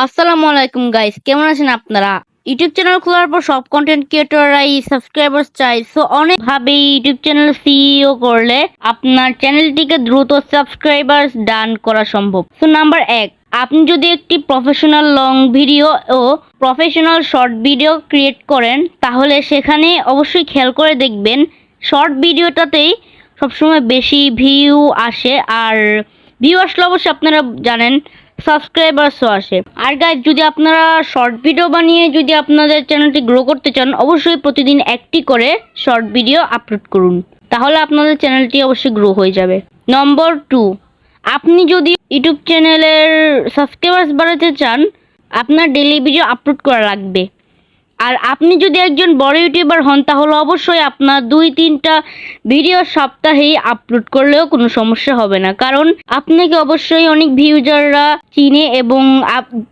আসসালামু আলাইকুম গাইস কেমন আছেন আপনারা? ইউটিউব চ্যানেল খোলার পর সব কন্টেন্ট ক্রিয়েটররাই সাবস্ক্রাইবার্স চাই। সো অনেক ভাবে ইউটিউব চ্যানেল সিইও করলে আপনার চ্যানেলটিকে দ্রুত সাবস্ক্রাইবার্স ডান করা সম্ভব। সো নাম্বার এক, আপনি যদি একটি প্রফেশনাল লং ভিডিও ও প্রফেশনাল শর্ট ভিডিও ক্রিয়েট করেন, তাহলে সেখানে অবশ্যই খেয়াল করে দেখবেন শর্ট ভিডিওটাতেই সবসময় বেশি ভিউ আসে। আর ভিউ আসলে অবশ্যই আপনারা জানেন সাবস্ক্রাইবার্সও আসে। আর গাইজ যদি আপনারা শর্ট ভিডিও বানিয়ে যদি আপনাদের চ্যানেলটি গ্রো করতে চান, অবশ্যই প্রতিদিন একটি করে শর্ট ভিডিও আপলোড করুন। তাহলে আপনাদের চ্যানেলটি অবশ্যই গ্রো হয়ে যাবে। নম্বর টু আপনি যদি ইউটিউব চ্যানেলের সাবস্ক্রাইবার্স বাড়াতে চান, আপনার ডেলি ভিডিও আপলোড করা লাগবে। আর আপনি যদি একজন বড় ইউটিউবার হন, তাহলে অবশ্যই আপনার দুই, তিনটা ভিডিও সপ্তাহেই আপলোড করলেও কোনো সমস্যা হবে না। কারণ আপনাকে অবশ্যই অনেক ভিউজাররা চিনে এবং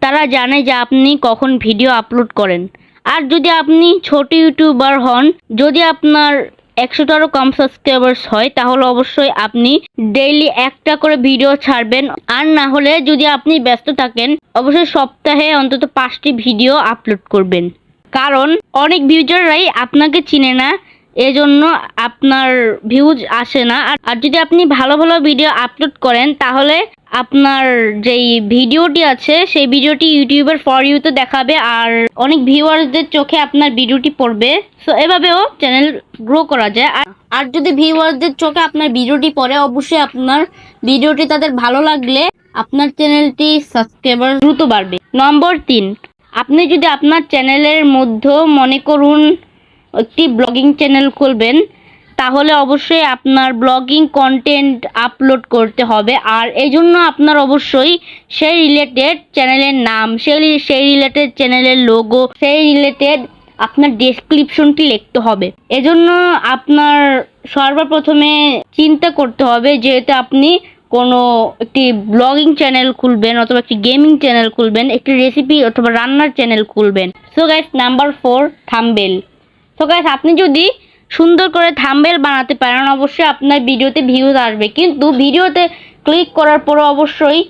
তারা জানে যে আপনি কখন ভিডিও আপলোড করেন। আর যদি আপনি ছোট ইউটিউবার হন, যদি আপনার একশোটারও কম সাবস্ক্রাইবার্স হয়, তাহলে অবশ্যই আপনি ডেইলি একটা করে ভিডিও ছাড়বেন। আর না হলে যদি আপনি ব্যস্ত থাকেন, অবশ্যই সপ্তাহে অন্তত পাঁচটি ভিডিও আপলোড করবেন। কারণ অনেক ভিউজাররাই আপনাকে চিনে না, এজন্য আপনার ভিউজ আসে না। আর যদি আপনি ভালো ভালো ভিডিও আপলোড করেন, তাহলে আপনার যেই ভিডিওটি আছে, সেই ভিডিওটি ইউটিউবের ফর ইউতে দেখাবে, আর অনেক ভিউয়ার্সদের চোখে আপনার ভিডিওটি পড়বে। সো এভাবেও চ্যানেল গ্রো করা যায়। আর আর যদি ভিউয়ার্সদের চোখে আপনার ভিডিওটি পড়ে, অবশ্যই আপনার ভিডিওটি তাদের ভালো লাগলে আপনার চ্যানেলটি সাবস্ক্রাইবার দ্রুত বাড়বে। নম্বর তিন আপনি যদি আপনার চ্যানেলের মধ্যে মনে করুন একটি ব্লগিং চ্যানেল খুলবেন, তাহলে অবশ্যই আপনার ব্লগিং কন্টেন্ট আপলোড করতে হবে। আর এই জন্য আপনার অবশ্যই সেই রিলেটেড চ্যানেলের নাম, সেই সেই রিলেটেড চ্যানেলের লোগো সেই রিলেটেড আপনার ডেসক্রিপশনটি লিখতে হবে। এজন্য আপনার সর্বপ্রথমে চিন্তা করতে হবে যেহেতু আপনি কোনো একটি ব্লগিং চ্যানেল খুলবেন অথবা একটি গেমিং চ্যানেল খুলবেন, একটি রেসিপি অথবা রান্নার চ্যানেল খুলবেন। So guys number four thumbnail so guys আপনি যদি সুন্দর করে থাম্বেল বানাতে পারেন, অবশ্যই আপনার ভিডিওতে ভিউজ আসবে। কিন্তু ভিডিওতে ক্লিক করার পরে অবশ্যই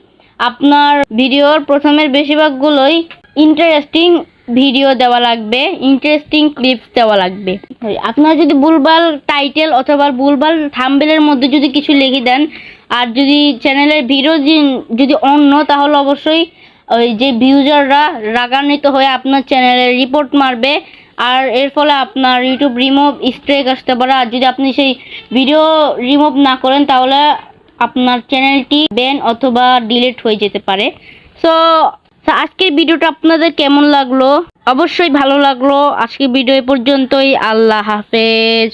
আপনার ভিডিওর প্রথমের বেশিরভাগগুলোই ইন্টারেস্টিং ভিডিও দেওয়া লাগবে ইন্টারেস্টিং ক্লিপস দেওয়া লাগবে। আপনার যদি ভুলভাল টাইটেল অথবা ভুলভাল থাম্বেলের মধ্যে যদি কিছু লিখে দেন, আর যদি চ্যানেলের ভিডিও যদি অন্য, তাহলে অবশ্যই ওই যে ভিউজাররা রাগান্বিত হয়ে আপনার চ্যানেলে রিপোর্ট মারবে, আর এর ফলে আপনার ইউটিউব রিমুভ স্ট্রেক আসতে পারে। আর যদি আপনি সেই ভিডিও রিমুভ না করেন, তাহলে আপনার চ্যানেলটি ব্যান অথবা ডিলিট হয়ে যেতে পারে। সো আজকের ভিডিওটা আপনাদের কেমন লাগল? অবশ্যই ভালো লাগল। আজকের ভিডিও পর্যন্তই। আল্লাহ হাফেজ।